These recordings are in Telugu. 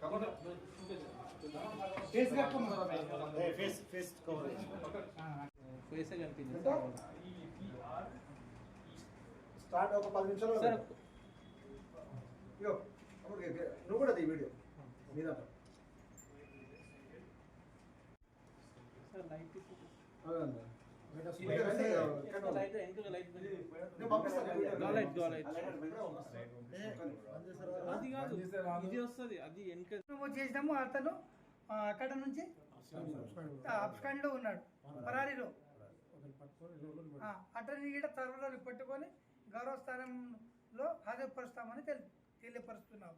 కప్పుడే స్టార్ట్ ఒక పది నిమిషాలు సార్. ఇగో అప్పుడు ఇక- నువ్వు కూడా ఈ వీడియో మీద నేను పంపిస్తాను అది కాదు ఇది వస్తుంది అది వెనక చేసినాము అతను అక్కడ నుంచి అప్స్కాండ్లో ఉన్నాడు పరారీలో అతన్ని ఈడ తరగతి పట్టుకొని గౌరవ స్థానంలో హాజరుపరుస్తామని తెలి తెలియపరుస్తున్నాము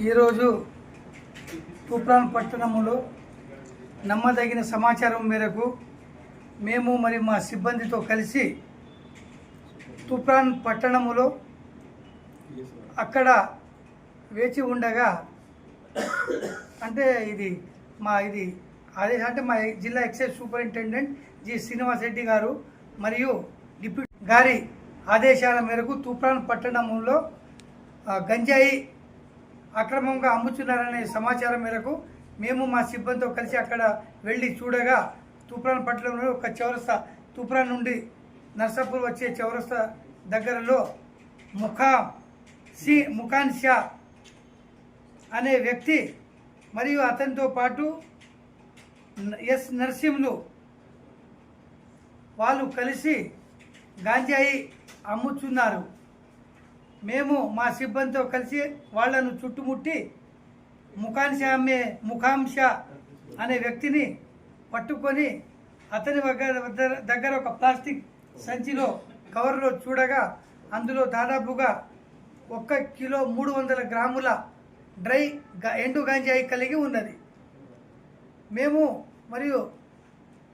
ఈరోజు తూప్రాన్ పట్టణములో నమ్మదగిన సమాచారం మేరకు మేము మరి మా సిబ్బందితో కలిసి తుఫాన్ పట్టణములో అక్కడ వేచి ఉండగా అంటే ఇది మా ఇది అదే అంటే మా జిల్లా excise superintendent G Srinivas Reddy గారు మరియు డిప్యూటీ గారి ఆదేశాల మేరకు తూప్రాన్ పట్టణంలో గంజాయి అక్రమంగా అమ్ముచున్నారనే సమాచారం మేరకు మేము మా సిబ్బందితో కలిసి అక్కడ వెళ్ళి చూడగా తూప్రాన్ పట్టణంలో ఒక చౌరస్తా తూప్రాన్ నుండి నర్సాపూర్ వచ్చే చౌరస్తా దగ్గరలో ముఖాం సి ముఖాన్ షా అనే వ్యక్తి మరియు అతనితో పాటు ఎస్ నరసింహులు వాళ్ళు కలిసి గాంజాయి అమ్ముచున్నారు. మేము మా సిబ్బందితో కలిసి వాళ్ళను చుట్టుముట్టి ముఖాంశ అమ్మే ముఖాంశ అనే వ్యక్తిని పట్టుకొని అతని దగ్గర దగ్గర ఒక ప్లాస్టిక్ సంచిలో కవర్లో చూడగా అందులో దాదాపుగా ఒక్క కిలో మూడు వందల గ్రాముల డ్రై ఎండు గాంజాయి కలిగి ఉన్నది. మేము మరియు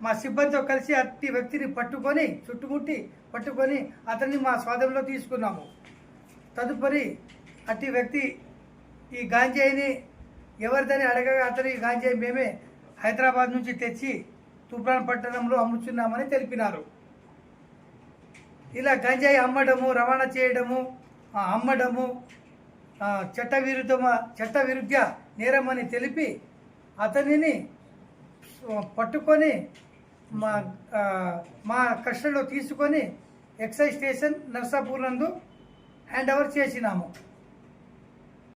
మా సిబ్బందితో కలిసి అట్టి వ్యక్తిని పట్టుకొని చుట్టుముట్టి పట్టుకొని అతన్ని మా స్వాధీనంలో తీసుకున్నాము. తదుపరి అట్టి వ్యక్తి ఈ గాంజాయిని ఎవరిదని అడగగా అతని ఈ గాంజాయి మేమే హైదరాబాద్ నుంచి తెచ్చి తూప్రాన్ పట్టణంలో అమ్ముతున్నామని తెలిపినారు. ఇలా గంజాయి అమ్మడము రవాణా చేయడము అమ్మడము చట్టవిరుద్ధమ చట్టవిరుద్ధ నేరం అని తెలిపి అతనిని పట్టుకొని మా మా కస్టడీలో తీసుకొని ఎక్సైజ్ స్టేషన్ నర్సాపూర్ నందు హ్యాండ్ ఓవర్ చేసినాము.